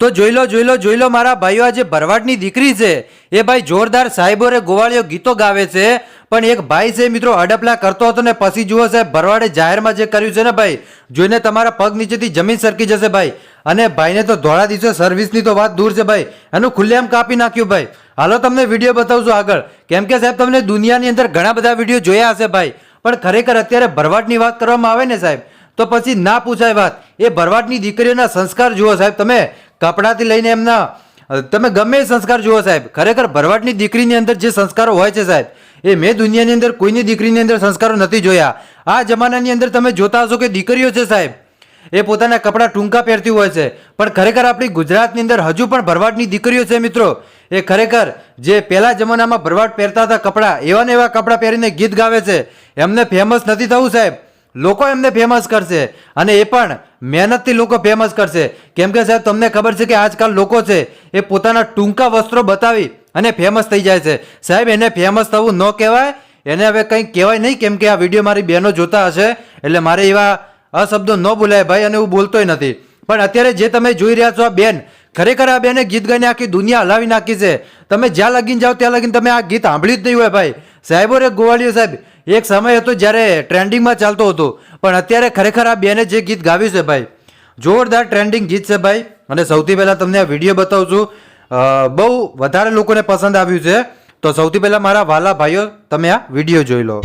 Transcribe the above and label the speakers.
Speaker 1: તો જોઈ લો જોઈ લો જોઈ લો મારા ભાઈઓ આજે ભરવાડની દીકરી છે, એ ભાઈ જોરદાર સાહેબો રે ગોવાળીઓ ગીતો ગાવે છે. પણ એક ભાઈ છે મિત્રો અડપલા કરતો હતો ને પછી જુઓ સાહેબ, ભરવાડે જાહેરમાં જે કર્યું છે ને ભાઈ, જોઈને તમારા પગ નીચેથી જમીન સરકી જશે ભાઈ. અને ભાઈને તો ધોળા દિવસે સર્વિસની તો વાત દૂર છે ભાઈ. એનું ખુલ્લેઆમ કાપી નાખ્યું ભાઈ. હાલો તમને વીડિયો બતાવશું આગળ. કેમ કે સાહેબ, તમને દુનિયાની અંદર ઘણા બધા વીડિયો જોયા હશે ભાઈ. પણ ખરેખર અત્યારે ભરવાડની વાત કરવામાં આવે ને સાહેબ, તો પછી ના પૂછાય વાત. એ ભરવાડની દીકરીઓના સંસ્કાર જુઓ સાહેબ તમે. કપડાથી લઈને એમના તમે ગમે એ સંસ્કાર જુઓ સાહેબ, ખરેખર ભરવાડની દીકરીની અંદર જે સંસ્કારો હોય છે સાહેબ, એ મેં દુનિયાની અંદર કોઈની દીકરીની અંદર સંસ્કારો નથી જોયા. આ જમાનાની અંદર તમે જોતા હશો કે દીકરીઓ છે સાહેબ, એ પોતાના કપડાં ટૂંકા પહેરતી હોય છે. પણ ખરેખર આપણી ગુજરાતની અંદર હજુ પણ ભરવાડની દીકરીઓ છે મિત્રો. એ ખરેખર જે પહેલા જમાનામાં ભરવાડ પહેરતા હતા કપડાં એવા ને એવા કપડાં પહેરીને ગીત ગાવે છે. એમને ફેમસ નથી થવું સાહેબ. લોકો એમને ફેમસ કરશે. અને એ પણ મહેનતથી લોકો ફેમસ કરશે. કેમ કે સાહેબ, તમને ખબર છે કે આજકાલ લોકો છે એ પોતાના ટૂંકા વસ્ત્રો બતાવી અને ફેમસ થઈ જાય છે. સાહેબ, એને ફેમસ થવું ન કહેવાય. એને હવે કંઈ કહેવાય નહીં, કેમ કે આ વીડિયો મારી બહેનો જોતા હશે. એટલે મારે એવા અશબ્દો ન બોલાય ભાઈ, અને હું બોલતોય નથી. પણ અત્યારે જે તમે જોઈ રહ્યા છો આ બેન ખરેખર આ બેને ગીત ગાઈને આખી દુનિયા હલાવી નાખી છે. તમે જ્યાં લગીને જાઓ ત્યાં લગીને તમે આ ગીત સાંભળ્યું જ નહીં હોય ભાઈ. સાહેબો રે ગોવાળીઓ સાહેબ, એક સમય હતો જ્યારે ટ્રેન્ડિંગમાં ચાલતો હતો. પણ અત્યારે ખરેખર આ બેને જે ગીત ગાવ્યું છે ભાઈ, જોરદાર ટ્રેન્ડિંગ ગીત છે ભાઈ. અને સૌથી પહેલાં તમને આ વીડિયો બતાવું છું. બહુ વધારે લોકોને પસંદ આવ્યું છે. તો સૌથી પહેલાં મારા વાલા ભાઈઓ, તમે આ વીડિયો જોઈ લો.